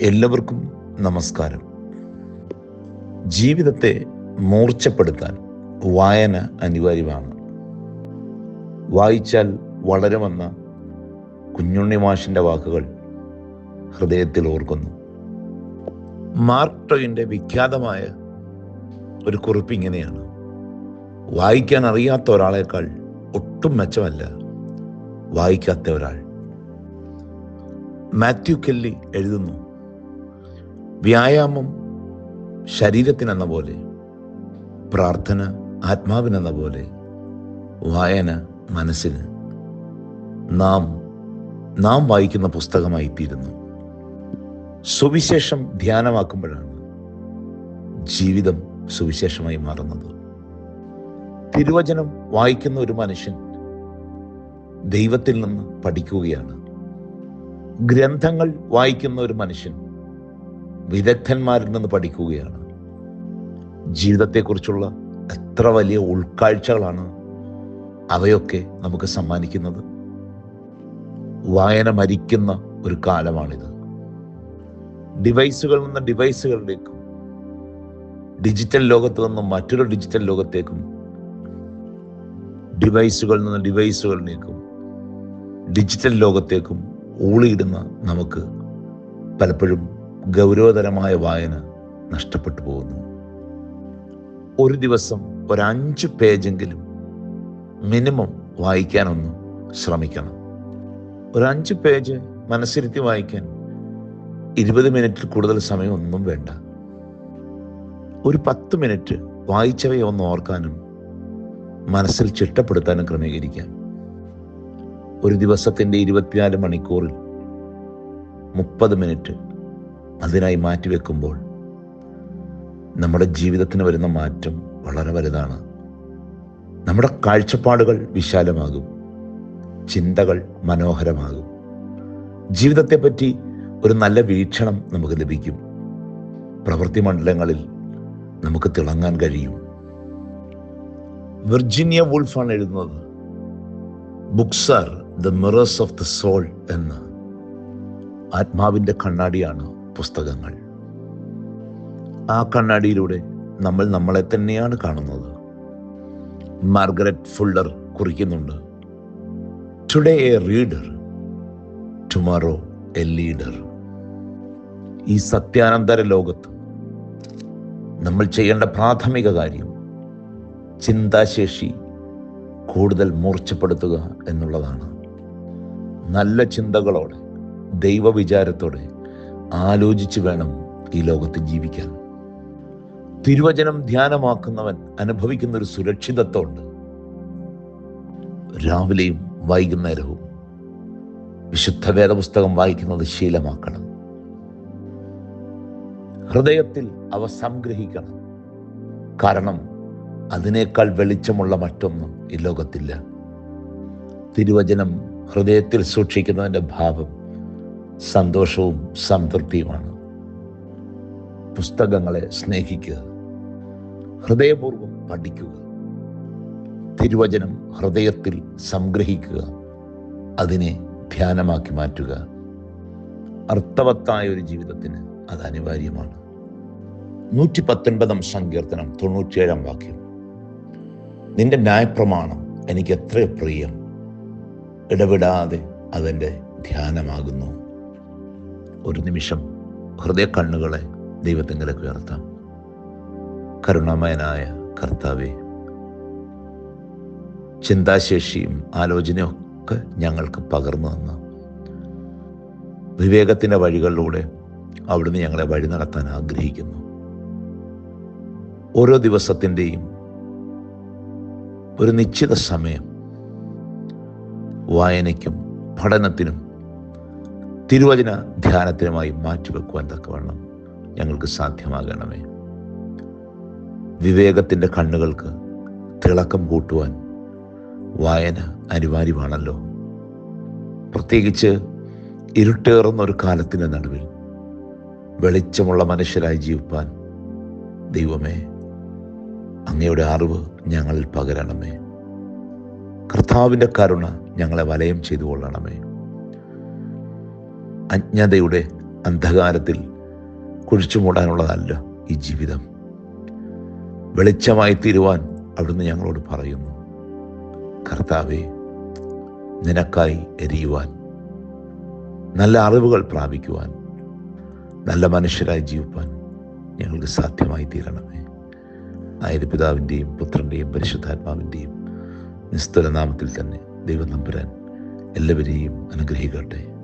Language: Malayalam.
എല്ലാവർക്കും നമസ്കാരം. ജീവിതത്തെ മൂർച്ചപ്പെടുത്താൻ വായന അനിവാര്യമാണ്. വായിച്ചാൽ വളരുമെന്ന കുഞ്ഞുണ്ണി മാഷിന്റെ വാക്കുകൾ ഹൃദയത്തിൽ ഓർക്കുന്നു. മാർക്ക് ടോയിന്റെ വിഖ്യാതമായ ഒരു കുറിപ്പ് ഇങ്ങനെയാണ്. വായിക്കാൻ അറിയാത്ത ഒരാളേക്കാൾ ഒട്ടും മെച്ചമല്ല വായിക്കാത്ത ഒരാൾ. മാത്യു കെല്ലി എഴുതുന്നു വ്യായാമം ശരീരത്തിനെന്ന പോലെ പ്രാർത്ഥന ആത്മാവിനെന്ന പോലെ വായന മനസ്സിന് നാം നാം വായിക്കുന്ന പുസ്തകമായി തീരുന്നു. സുവിശേഷം ധ്യാനമാക്കുമ്പോഴാണ് ജീവിതം സുവിശേഷമായി മാറുന്നത്. തിരുവചനം വായിക്കുന്ന ഒരു മനുഷ്യൻ ദൈവത്തിൽ നിന്ന് പഠിക്കുകയാണ്. ഗ്രന്ഥങ്ങൾ വായിക്കുന്ന ഒരു മനുഷ്യൻ വിദഗ്ധന്മാരിൽ നിന്ന് പഠിക്കുകയാണ്. ജീവിതത്തെക്കുറിച്ചുള്ള എത്ര വലിയ ഉൾക്കാഴ്ചകളാണ് അവയൊക്കെ നമുക്ക് സമ്മാനിക്കുന്നത്. വായന മരിക്കുന്ന ഒരു കാലമാണിത്. ഡിവൈസുകളിൽ നിന്ന് ഡിവൈസുകളിലേക്കും ഡിജിറ്റൽ ലോകത്ത് നിന്ന് മറ്റൊരു ഡിജിറ്റൽ ലോകത്തേക്കും ഡിവൈസുകളിൽ നിന്ന് ഡിവൈസുകളിലേക്കും ഡിജിറ്റൽ ലോകത്തേക്കും ഊളിയിടുന്ന നമുക്ക് പലപ്പോഴും ഗൗരവതരമായ വായന നഷ്ടപ്പെട്ടു പോകുന്നു. ഒരു ദിവസം ഒരഞ്ച് പേജെങ്കിലും മിനിമം വായിക്കാനൊന്ന് ശ്രമിക്കണം. ഒരഞ്ച് പേജ് മനസ്സിരുത്തി വായിക്കാൻ ഇരുപത് മിനിറ്റിൽ കൂടുതൽ സമയം ഒന്നും വേണ്ട. ഒരു പത്ത് മിനിറ്റ് വായിച്ചവയെ ഒന്ന് ഓർക്കാനും മനസ്സിൽ ചിട്ടപ്പെടുത്താനും ക്രമീകരിക്കാം. ഒരു ദിവസത്തിന്റെ ഇരുപത്തിനാല് മണിക്കൂറിൽ മുപ്പത് മിനിറ്റ് അതിനായി മാറ്റിവെക്കുമ്പോൾ നമ്മുടെ ജീവിതത്തിന് വരുന്ന മാറ്റം വളരെ വലുതാണ്. നമ്മുടെ കാഴ്ചപ്പാടുകൾ വിശാലമാകും. ചിന്തകൾ മനോഹരമാകും. ജീവിതത്തെപ്പറ്റി ഒരു നല്ല വീക്ഷണം നമുക്ക് ലഭിക്കും. പ്രവൃത്തി മണ്ഡലങ്ങളിൽ നമുക്ക് തിളങ്ങാൻ കഴിയും. വിർജിനിയ വുൾഫാണ് എഴുതുന്നത്. Books are the mirrors of the soul എന്ന് ആത്മാവിന്റെ കണ്ണാടിയാണ് പുസ്തകങ്ങൾ. ആ കണ്ണാടിയിലൂടെ നമ്മൾ നമ്മളെ തന്നെയാണ് കാണുന്നത്. Margaret Fuller കുറിക്കുന്നുണ്ട്. Today a reader tomorrow a leader ഈ സത്യാനന്തര ലോകത്ത് നമ്മൾ ചെയ്യേണ്ട പ്രാഥമിക കാര്യം ചിന്താശേഷി കൂടുതൽ മൂർച്ചപ്പെടുത്തുക എന്നുള്ളതാണ്. നല്ല ചിന്തകളോടെ ദൈവവിചാരത്തോടെ ആലോചിച്ച് വേണം ഈ ലോകത്ത് ജീവിക്കാൻ. തിരുവചനം ധ്യാനമാക്കുന്നവൻ അനുഭവിക്കുന്ന ഒരു സുരക്ഷിതത്വമുണ്ട്. രാവിലെയും വൈകുന്നേരവും വിശുദ്ധ വേദപുസ്തകം വായിക്കുന്നത് ശീലമാക്കണം. ഹൃദയത്തിൽ അവ സംഗ്രഹിക്കണം. കാരണം അതിനേക്കാൾ വെളിച്ചമുള്ള മറ്റൊന്നും ഈ ലോകത്തില്ല. തിരുവചനം ഹൃദയത്തിൽ സൂക്ഷിക്കുന്നതിന്റെ ഭാവം സന്തോഷവും സംതൃപ്തിയുമാണ്. പുസ്തകങ്ങളെ സ്നേഹിക്കുക ഹൃദയപൂർവം പഠിക്കുക തിരുവചനം ഹൃദയത്തിൽ സംഗ്രഹിക്കുക അതിനെ ധ്യാനമാക്കി മാറ്റുക. അർത്ഥവത്തായ ഒരു ജീവിതത്തിന് അത് അനിവാര്യമാണ്. നൂറ്റി പത്തൊൻപതാം സങ്കീർത്തനം തൊണ്ണൂറ്റിയേഴാം വാക്യം. നിന്റെ ന്യായപ്രമാണം എനിക്ക് എത്ര പ്രിയം. ഇടപെടാതെ അതെന്റെ ധ്യാനമാകുന്നു. ഒരു നിമിഷം ഹൃദയ കണ്ണുകളെ ദൈവത്തിങ്കിലേക്ക് ഉയർത്താം. കരുണാമയനായ കർത്താവെ ചിന്താശേഷിയും ആലോചനയും ഒക്കെ ഞങ്ങൾക്ക് പകർന്നു തന്ന വിവേകത്തിന്റെ വഴികളിലൂടെ അവിടുന്ന് ഞങ്ങളെ വഴി നടത്താൻ ആഗ്രഹിക്കുന്നു. ഓരോ ദിവസത്തിന്റെയും ഒരു നിശ്ചിത സമയം വായനയ്ക്കും പഠനത്തിനും തിരുവചന ധ്യാനത്തിനുമായി മാറ്റിവെക്കുവാൻ തക്കവണ്ണം ഞങ്ങൾക്ക് സാധ്യമാകണമേ. വിവേകത്തിന്റെ കണ്ണുകൾക്ക് തിളക്കം കൂട്ടുവാൻ വായന അനിവാര്യമാണല്ലോ. പ്രത്യേകിച്ച് ഇരുട്ടേറുന്ന ഒരു കാലത്തിന്റെ നടുവിൽ വെളിച്ചമുള്ള മനുഷ്യരായി ജീവിപ്പാൻ ദൈവമേ അങ്ങയുടെ അറിവ് ഞങ്ങളിൽ പകരണമേ. കർത്താവിന്റെ കരുണ ഞങ്ങളെ വലയം ചെയ്തു കൊള്ളണമേ. അജ്ഞതയുടെ അന്ധകാരത്തിൽ കുഴിച്ചു മൂടാനുള്ളതല്ല ഈ ജീവിതം. വെളിച്ചമായി തീരുവാൻ അവിടുന്ന് ഞങ്ങളോട് പറയുന്നു കർത്താവെ നിനക്കായി എരിയുവാൻ നല്ല അറിവുകൾ പ്രാപിക്കുവാൻ നല്ല മനുഷ്യരായി ജീവിപ്പാൻ ഞങ്ങൾക്ക് സാധ്യമായി തീരണമേ. ആയത് പിതാവിന്റെയും പുത്രന്റെയും പരിശുദ്ധാത്മാവിന്റെയും നിസ്തുല നാമത്തിൽ തന്നെ ദൈവം നമ്പുരാൻ എല്ലാവരെയും അനുഗ്രഹിക്കട്ടെ.